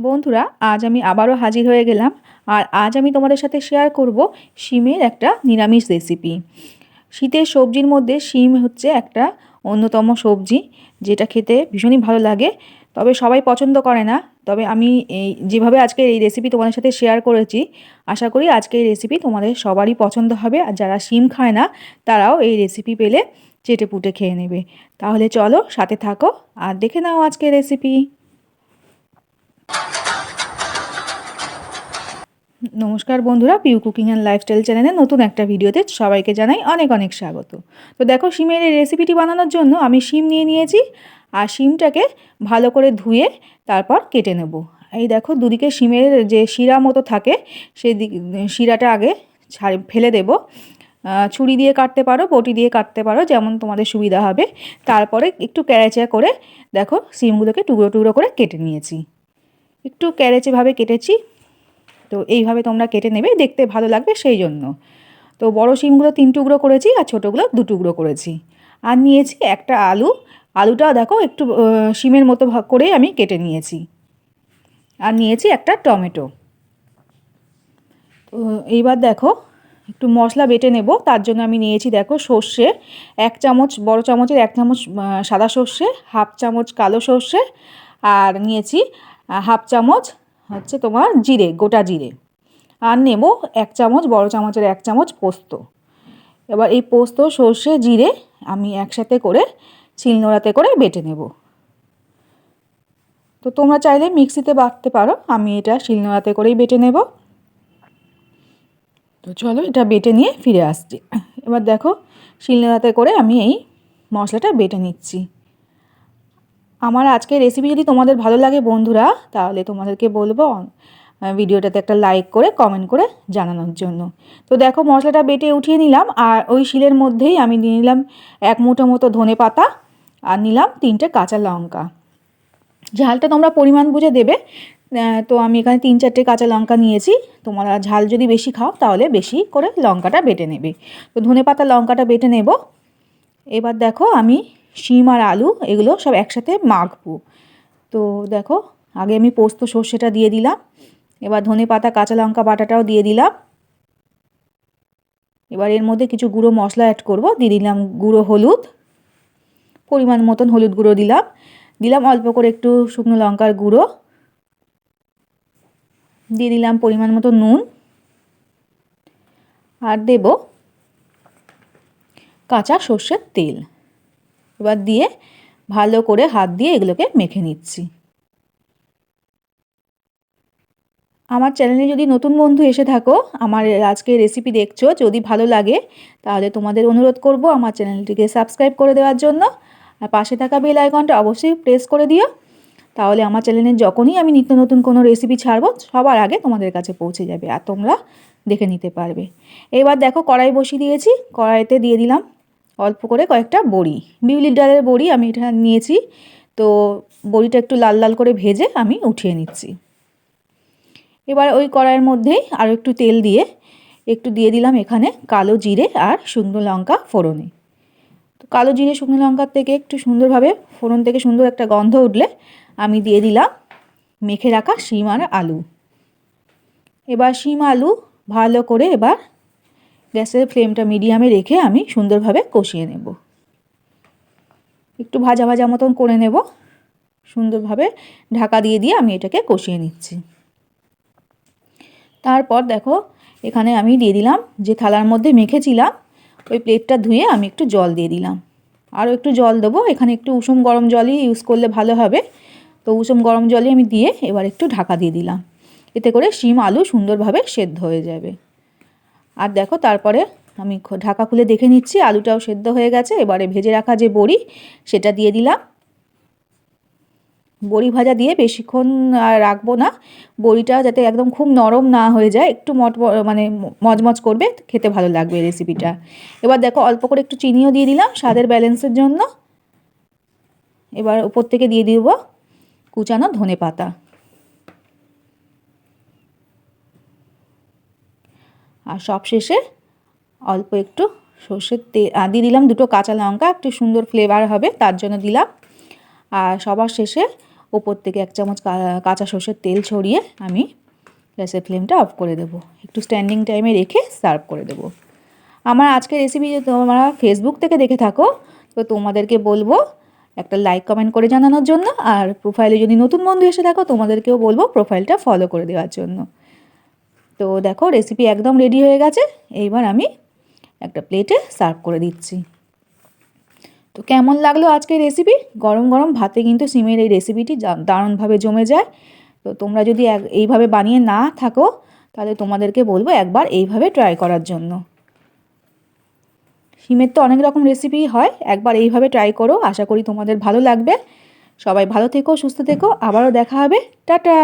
বন্ধুরা, আজ আমি আবারও হাজির হয়ে গেলাম আর আজ আমি তোমাদের সাথে শেয়ার করব শিমের একটা নিরামিষ রেসিপি শীতের সবজির মধ্যে শিম হচ্ছে একটা অন্যতম সবজি, যেটা খেতে ভীষণই ভালো লাগে। তবে সবাই পছন্দ করে না। তবে আমি এই, যেভাবে আজকে এই রেসিপি তোমাদের সাথে শেয়ার করেছি, আশা করি আজকে এই রেসিপি তোমাদের সবারই পছন্দ হবে। আর যারা শিম খায় না, তারাও এই রেসিপি পেলে চেটে পুটে খেয়ে নেবে। তাহলে চলো সাথে থাকো আর দেখে নাও আজকে রেসিপি নমস্কার বন্ধুরা পিউ কুকিং অ্যান্ড লাইফস্টাইল চ্যানেলে নতুন একটা ভিডিওতে সবাইকে জানাই অনেক অনেক স্বাগত। তো দেখো শিমের এই রেসিপিটি বানানোর জন্য আমি শিম নিয়ে নিয়েছি আর শিমটাকে ভালো করে ধুয়ে তারপর কেটে নেব। এই দেখো দুদিকে শিমের যে শিরা মতো থাকে সেই শিরাটা আগে ছাড়, ফেলে দেব। ছুরি দিয়ে কাটতে পারো, বটি দিয়ে কাটতে পারো, যেমন তোমাদের সুবিধা হবে। তারপরে একটু ক্যারেচা করে দেখো শিমগুলোকে টুকরো টুকরো করে কেটে নিয়েছি। একটু ক্যারেচেভাবে কেটেছি। তো এইভাবে তোমরা কেটে নেবে, দেখতে ভালো লাগবে সেই জন্য। তো বড় শিমগুলো তিন টুকরো করেছি আর ছোটোগুলো দু টুকরো করেছি। আর নিয়েছি একটা আলু। আলুটা দেখো একটু শিমের মতো করে আমি কেটে নিয়েছি। আর নিয়েছি একটা টমেটো। তো এইবার দেখো, একটু মশলা বেটে নেব। তার জন্য আমি নিয়েছি দেখো সর্ষে, এক চামচ, বড় চামচের এক চামচ সাদা সর্ষে, হাফ চামচ কালো সর্ষে। আর নিয়েছি হাফ চামচ হচ্ছে তোমার জিরে, গোটা জিরে। আর নেব এক চামচ, বড় চামচের এক চামচ পোস্ত। এবার এই পোস্ত, সর্ষে, জিরে আমি একসাথে করে শিলনোড়াতে করে বেটে নেব। তো তোমরা চাইলে মিক্সিতে বাটতে পারো, আমি এটা শিলনোড়াতে করেই বেটে নেব। তো চলো এটা বেটে নিয়ে ফিরে আসছি। এবার দেখো শিলনোড়াতে করে আমি এই মশলাটা বেটে নিচ্ছি। আমার আজকের রেসিপি যদি তোমাদের ভালো লাগে বন্ধুরা, তাহলে তোমাদেরকে বলব ভিডিওটাতে একটা লাইক করে কমেন্ট করে জানানোর জন্য। তো দেখো, মশলাটা বেটে উঠিয়ে নিলাম, আর ওই শিলের মধ্যেই আমি নিয়ে নিলাম এক মুঠো মতো ধনে পাতা, আর নিলাম তিনটে কাঁচা লঙ্কা। ঝালটা তোমরা পরিমাণ বুঝে দেবে তো আমি এখানে তিন চারটে কাঁচা লঙ্কা নিয়েছি। তোমরা ঝাল যদি বেশি খাও, তাহলে বেশি করে লঙ্কাটা বেটে নেবে। তো ধনে পাতা লঙ্কাটা বেটে নেব। এবার দেখো, আমি শিম আর আলু, এগুলো সব একসাথে মাখবো। তো দেখো, আগে আমি পোস্ত, সর্ষেটা দিয়ে দিলাম। এবার ধনে পাতা, কাঁচা লঙ্কা বাটাটাও দিয়ে দিলাম। এবার এর মধ্যে কিছু গুঁড়ো মশলা অ্যাড করব। দিয়ে দিলাম গুঁড়ো হলুদ। পরিমাণ মতন হলুদ গুঁড়ো দিলাম। দিলাম অল্প করে একটু শুকনো লঙ্কার গুঁড়ো। দিয়ে দিলাম পরিমাণ মতো নুন। আর দেব কাঁচা সর্ষের তেল। এবার দিয়ে ভালো করে হাত দিয়ে এগুলোকে মেখে নিচ্ছি। আমার চ্যানেলে যদি নতুন বন্ধু এসে থাকো, আমার আজকে রেসিপি দেখছ, যদি ভালো লাগে, তাহলে তোমাদের অনুরোধ করব আমার চ্যানেলটিকে সাবস্ক্রাইব করে দেওয়ার জন্য। আর পাশে থাকা বেল আইকনটা অবশ্যই প্রেস করে দিও। তাহলে আমার চ্যানেলে যখনই আমি নিত্য নতুন কোনো রেসিপি ছাড়বো, সবার আগে তোমাদের কাছে পৌঁছে যাবে আর তোমরা দেখে নিতে পারবে। এবার দেখো কড়াই বসিয়ে দিয়েছি, কড়াইতে দিয়ে দিলাম অল্প করে কয়েকটা বড়ি বিউলির ডালের বড়ি আমি এটা নিয়েছি। তো বড়িটা একটু লাল লাল করে ভেজে আমি উঠিয়ে নিচ্ছি। এবার ওই কড়াইয়ের মধ্যেই আরও একটু তেল দিয়ে, একটু দিয়ে দিলাম এখানে কালো জিরে আর শুকনো লঙ্কা ফোড়নে। তো কালো জিরে, শুকনো লঙ্কার থেকে একটু সুন্দরভাবে, ফোড়ন থেকে সুন্দর একটা গন্ধ উঠলে আমি দিয়ে দিলাম মেখে রাখা শিম আর আলু। এবার শিম আলু ভালো করে এবার গ্যাসের ফ্লেমটা মিডিয়ামে রেখে আমি সুন্দরভাবে কষিয়ে নেব। একটু ভাজা ভাজা মতন করে নেব। সুন্দরভাবে ঢাকা দিয়ে দিয়ে আমি এটাকে কষিয়ে নিচ্ছি। তারপর দেখো, এখানে আমি দিয়ে দিলাম যে থালার মধ্যে মেখেছিলাম, ওই প্লেটটা ধুয়ে আমি একটু জল দিয়ে দিলাম। আরও একটু জল দেবো, এখানে একটু উষুম গরম জলই ইউজ করলে ভালো হবে। তো উষুম গরম জলই আমি দিয়ে এবার একটু ঢাকা দিয়ে দিলাম। এতে করে শিম আলু সুন্দরভাবে সেদ্ধ হয়ে যাবে। আর দেখো, তারপরে আমি ঢাকা খুলে দেখে নিচ্ছি, আলুটাও সেদ্ধ হয়ে গেছে। এবারে ভেজে রাখা যে বড়ি, সেটা দিয়ে দিলাম। বড়ি ভাজা দিয়ে বেশিক্ষণ আর রাখব না। বড়িটা যাতে একদম খুব নরম না হয়ে যায়, একটু মট মানে মজমজ করবে, খেতে ভালো লাগবে রেসিপিটা। এবার দেখো, অল্প করে একটু চিনিও দিয়ে দিলাম স্বাদের ব্যালেন্সের জন্য। এবার উপর থেকে দিয়ে দিব কুচানো ধনে পাতা আর সব শেষে অল্প একটু সর্ষের তেল দিয়ে দিলাম দুটো কাঁচা লঙ্কা, একটু সুন্দর ফ্লেভার হবে, তার জন্য দিলাম। আর সবার শেষে ওপর থেকে এক চামচ কাঁচা সর্ষের তেল ছড়িয়ে আমি গ্যাসের ফ্লেমটা অফ করে দেবো। একটু স্ট্যান্ডিং টাইমে রেখে সার্ভ করে দেবো। আমার আজকের রেসিপি যদি তোমরা ফেসবুক থেকে দেখে থাকো, তো তোমাদেরকে বলব একটা লাইক কমেন্ট করে জানানোর জন্য। আর প্রোফাইলে যদি নতুন বন্ধু এসে থাকো, তোমাদেরকেও বলব প্রোফাইলটা ফলো করে দেওয়ার জন্য। তো দেখো রেসিপি একদম রেডি হয়ে গেছে। এইবার আমি একটা প্লেটে সার্ভ করে দিচ্ছি। তো কেমন লাগল আজকের রেসিপি গরম গরম ভাতে কিন্তু সিমের এই রেসিপিটি দারুণভাবে জমে যায়। তো তোমরা যদি এইভাবে বানিয়ে না থাকো, তাহলে তোমাদেরকে বলব একবার এইভাবে ট্রাই করার জন্য। সিমের তো অনেক রকম রেসিপি হয়, একবার এইভাবে ট্রাই করো, আশা করি তোমাদের ভালো লাগবে। সবাই ভালো থেকো, সুস্থ থেকো, আবারও দেখা হবে। টাটা!